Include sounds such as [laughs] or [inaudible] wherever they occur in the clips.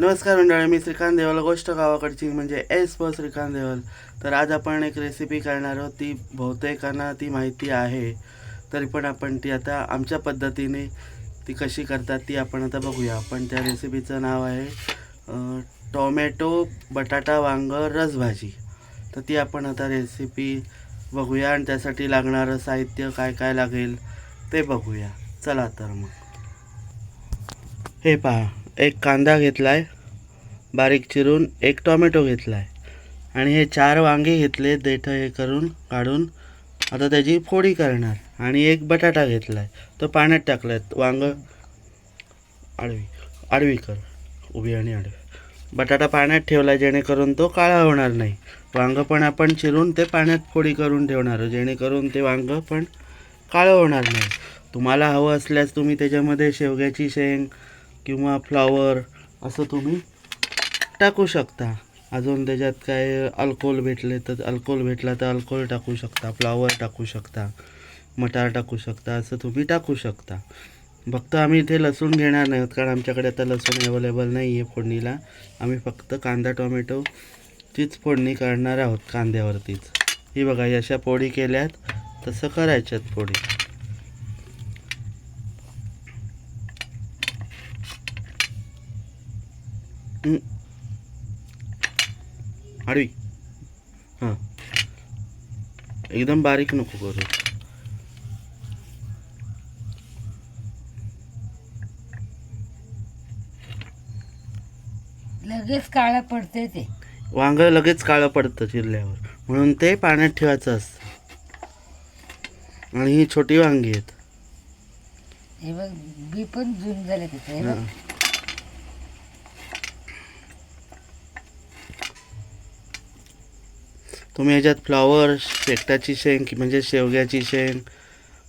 नमस्कार मंडळी मी श्रीकांत देवल गोष्ट गावाकडची म्हणजे एस प श्रीकांत देवल. तर आज आपण एक रेसिपी करणार आहोत ती बहुतेकांना ती माहिती आहे. तरी पण आपण ती आता आमच्या पद्धतीने ती कशी करतात ती आपण आता बघूया. पण त्या रेसिपीचं नाव आहे टोमॅटो बटाटा वांग रसभाजी. तर ती आपण आता रेसिपी बघूया आणि त्यासाठी लागणारं साहित्य काय काय लागेल ते बघूया. चला तर मग. हे पहा. एक कांदा घेतला आहे बारीक चिरून एक टोमॅटो घेतला आहे आणि हे चार वांगे घेतले देठं हे करून काढून आता त्याची फोडी करणार. आणि एक बटाटा घेतला आहे तो पाण्यात टाकला आहे वांग आडवी आडवी कर उभी आणि आडवी. बटाटा पाण्यात ठेवला जेणेकरून तो काळा होणार नाही. वांगं पण आपण चिरून ते पाण्यात फोडी करून ठेवणार जेणेकरून ते वांगं पण काळं होणार नाही. तुम्हाला हवं असल्यास तुम्ही त्याच्यामध्ये शेवग्याची शेंग किंवा फ्लॉवर असं तुम्ही टाकू शकता. अजून त्याच्यात काय अल्कोहोल भेटले तर अल्कोहोल भेटला तर अल्कोहोल टाकू शकता फ्लॉवर टाकू शकता मटार टाकू शकता असं तुम्ही टाकू शकता. फक्त आम्ही इथे लसूण घेणार नाही आहोत कारण आमच्याकडे आता लसूण अवेलेबल नाही आहे फोडणीला. आम्ही फक्त कांदा टोमॅटोचीच फोडणी करणार आहोत कांद्यावरतीच. ही बघा अशा पोळी केल्यात तसं करायच्यात पोळी. आडवी हां एकदम बारीक नको करू लगेच काळं पडते ते वांग लगेच काळं पडतं चिरल्यावर म्हणून ते पाण्यात ठेवायचं असतं आणि ही छोटी वांगी आहेत हे बघ बी पण जून झाले तिथे हे बघ. हां. तुम्ही ह्याच्यात फ्लॉवर शेकटाची शेंग की म्हणजे शेवग्याची शेंग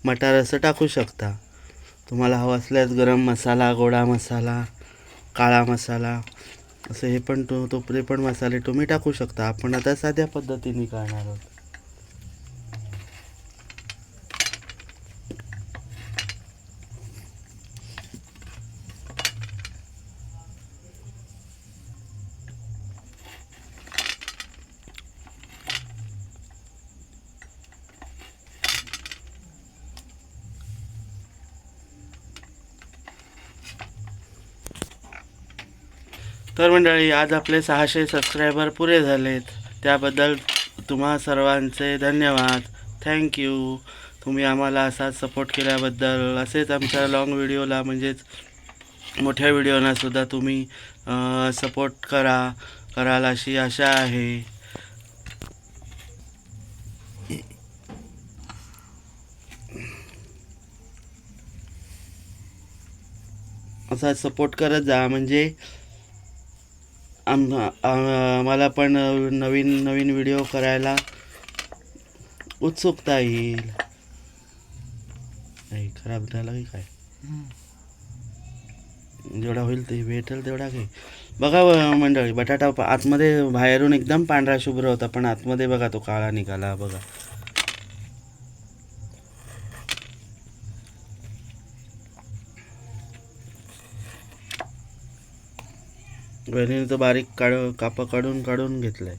मटार असं टाकू शकता. तुम्हाला हवं असल्यास गरम मसाला गोडा मसाला काळा मसाला असं हे पण तो तोपरे पण मसाले तुम्ही टाकू शकता. आपण आता साध्या पद्धतीने करणार आहोत. तर मंडळी आज आपले सहाशे सबस्क्रायबर पुरे झालेत. त्याबद्दल तुम्हा सर्वांचे धन्यवाद. थँक्यू तुम्ही आम्हाला असाच सपोर्ट केल्याबद्दल असेच आमच्या लॉंग व्हिडिओला म्हणजेच मोठ्या व्हिडिओना सुद्धा तुम्ही सपोर्ट करा कराल अशी आशा आहे. असा सपोर्ट करत जा म्हणजे आम आम्हाला पण नवीन नवीन व्हिडिओ करायला उत्सुकता येईल. नाही खराब झाला की काय? जेवढा होईल ते भेटेल तेवढा काही बघा मंडळी बटाटा आतमध्ये बाहेरून एकदम पांढरा शुभ्र होता पण आतमध्ये बघा तो काळा निघाला बघा. बहिणीने तर बारीक काढ कापा काढून काढून घेतलाय.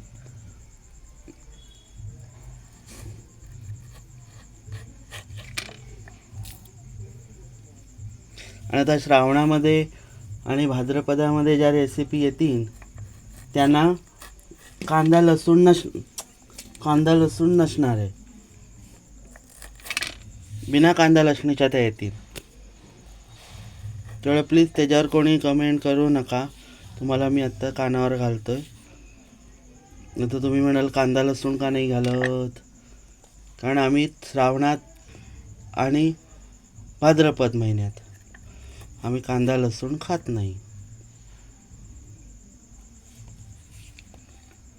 आणि आता श्रावणामध्ये आणि भाद्रपदामध्ये ज्या रेसिपी येतील त्यांना कांदा लसूण नस कांदा लसूण नसणार आहे. बिना कांदा लसणीच्या त्या येतील. तेवढं प्लीज त्याच्यावर कोणी कमेंट करू नका. तुम्हाला मी आत्ता कानावर घालतोय. नाही तर तुम्ही म्हणाल कांदा लसूण का नाही घालत? कारण आम्ही श्रावणात आणि भाद्रपद महिन्यात आम्ही कांदा लसूण खात नाही.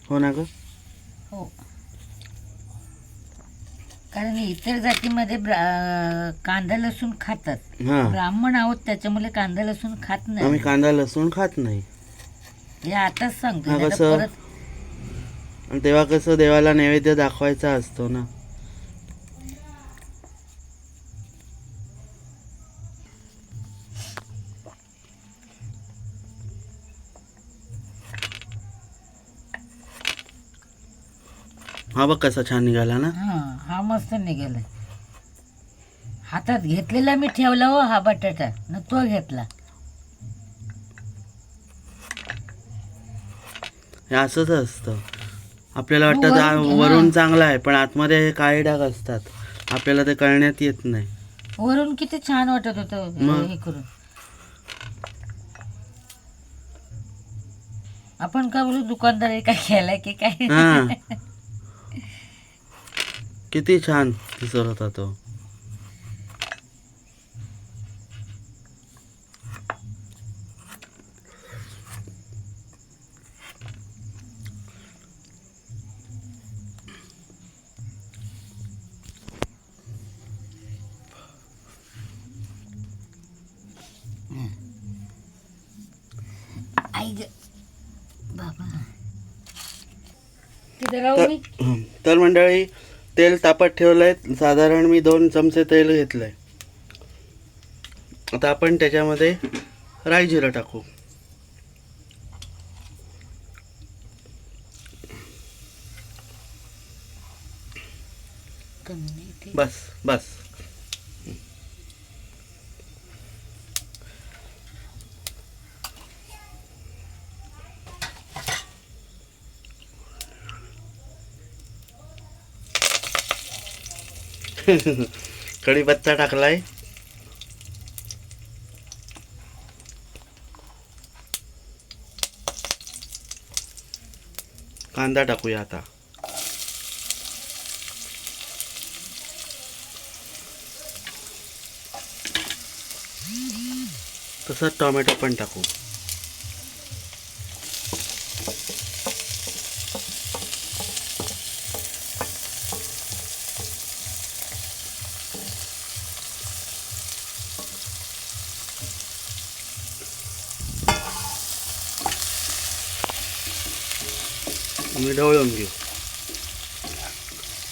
हो ना ग? हो. कारण इतर जातीमध्ये ब्रा- कांदा लसूण खातात. हां. ब्राह्मण आहोत त्याच्यामुळे कांदा लसूण खात आम्ही नाही कांदा लसूण खात नाही. आताच कसं? तेव्हा कसं देवाला नैवेद्य दाखवायचा असतो ना. हा बघ कसा छान निघाला ना. हा हा मस्त निघाला हातात घेतलेला मी ठेवला हो हा बटाटा. न तो घेतला. हे असंच असतं. आपल्याला वाटतं वरून- हा. वरून चांगला आहे पण आतमध्ये हे काळे डाग असतात. आपल्याला ते कळण्यात येत नाही. वरून किती छान वाटत होतं मग? हे करून. आपण का बोलू दुकानदार काय केलाय की काय? हा. [laughs] किती छान दिसत होता तो. [clears throat] तर मंडळी तेल तापत ठेवलंय. साधारण मी दोन चमचे तेल घेतलंय. आता आपण त्याच्यामध्ये राई जिरं टाकू. बस बस. कढीपत्ता टाकलाय. कांदा टाकूया आता. तसंच टोमॅटो पण टाकू. आम्ही ढवळून घेऊ.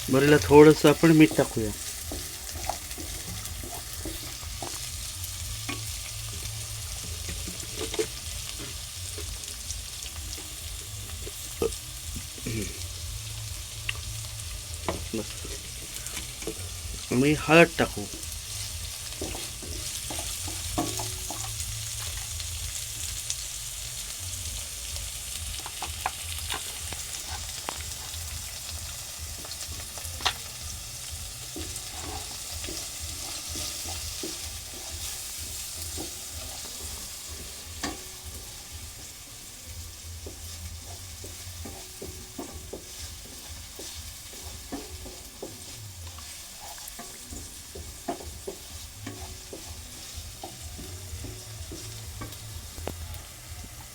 बरीला थोडंसं आपण मीठ टाकूया. आम्ही हळद टाकू.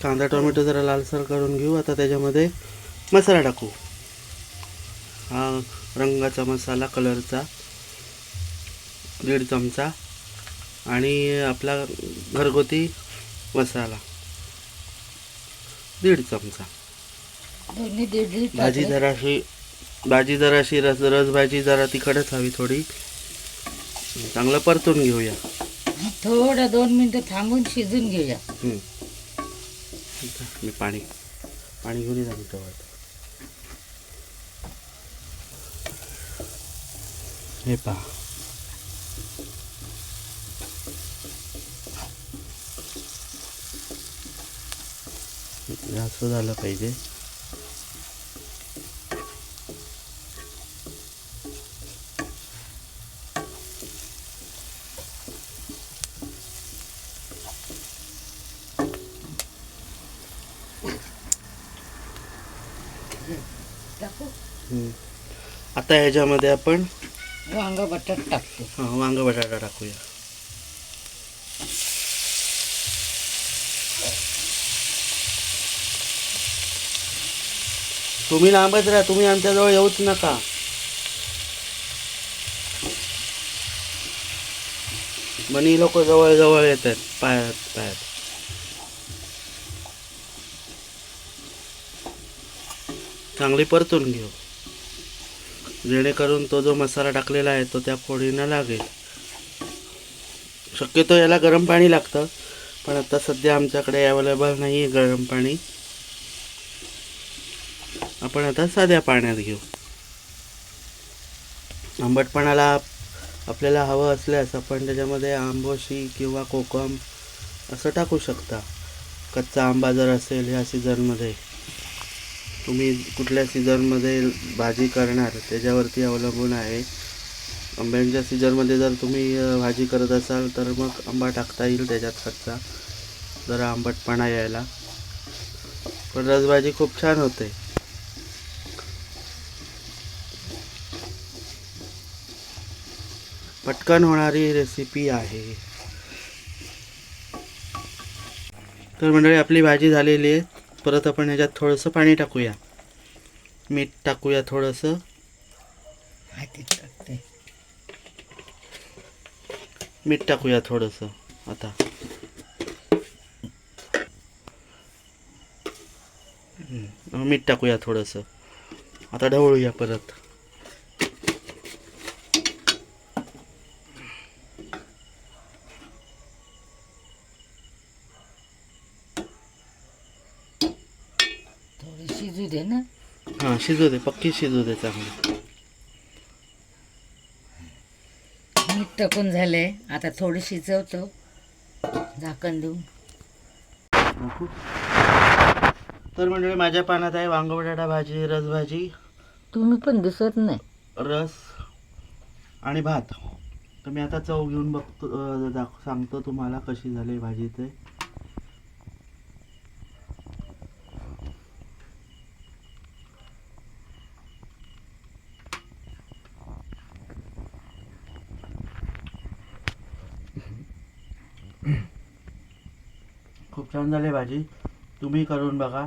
कांदा टोमॅटो जरा लालसर करून घेऊ. आता त्याच्यामध्ये मसाला टाकू. हा रंगाचा मसाला कलरचा दीड चमचा आणि आपला घरगुती मसाला दीड चमचा. भाजी. जराशी भाजी जराशी रस रस भाजी जरा तिखटच हवी थोडी. चांगलं परतून घेऊया. थोडं दोन मिनिटं थांबून शिजून घेऊया. हम्म. मी पाणी पाणी घेऊन येतो तेव्हा हे पहा. असं झालं पाहिजे. आता ह्याच्यामध्ये आपण वांग बटाट टाकतो. हा, वांग बटाटा टाकूया. तुम्ही लांबच राहा तुम्ही आमच्याजवळ येऊच नका. बनी लोक जवळ जवळ येत आहेत पायात पायात. चांगली परतून घेऊ. जेणेकरून तो जो मसाला टाकलेला आहे तो त्या फोडीनं लागेल. शक्यतो याला गरम पाणी लागतं पण आता सध्या आमच्याकडे अवेलेबल नाही आहे गरम पाणी. आपण आता साध्या पाण्यात घेऊ. आंबटपणाला आपल्याला हवं असल्यास आपण त्याच्यामध्ये आंबोशी किंवा कोकम असं टाकू शकता. कच्चा आंबा जर असेल ह्या सीझनमध्ये तुम्ही कुठल्या सीझनमध्ये भाजी करणार त्याच्यावरती अवलंबून आहे. आंब्यांच्या सीझनमध्ये जर तुम्ही भाजी करत असाल तर मग आंबा टाकता येईल त्याच्यात कच्चा. जरा आंबटपणा यायला. पण रसभाजी खूप छान होते. पटकन होणारी रेसिपी आहे. तर मंडळी आपली भाजी झालेली आहे. परत आपण ह्याच्यात थोडंसं पाणी टाकूया. मीठ टाकूया थोडंसं. मीठ टाकूया थोडंसं आता. मीठ टाकूया थोडंसं. आता ढवळूया परत थोडी शिजू दे ना हां शिजू दे पक्की शिजू दे चांगली मीठ टाकून झाले आता थोडी शिजवतो झाकण देऊन. तर मंडळी माझ्या पानात आहे वांग बटाटा भाजी रसभाजी तुम्ही पण दिसत नाही रस आणि भात तर मी आता चव घेऊन बघतो दाख सांगतो तुम्हाला कशी झाली भाजी ते खूप छान झाली भाजी. तुम्ही करून बघा.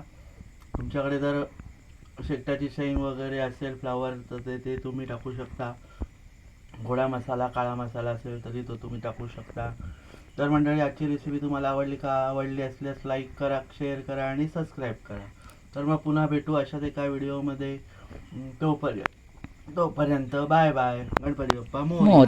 तुमच्याकडे जर शेकटाची शेंग वगैरे असेल फ्लावर तर ते ते तुम्ही टाकू शकता. गोडा मसाला काळा मसाला असेल तरी तो तुम्ही टाकू शकता. तर मंडळी आजची रेसिपी तुम्हाला आवडली का? आवडली असल्यास लाईक करा शेअर करा आणि सबस्क्राईब करा. तर मग पुन्हा भेटू अशाच एका व्हिडिओमध्ये तोपर्यंत तोपर्यंत बाय बाय गणपती बाप्पा मोर्या.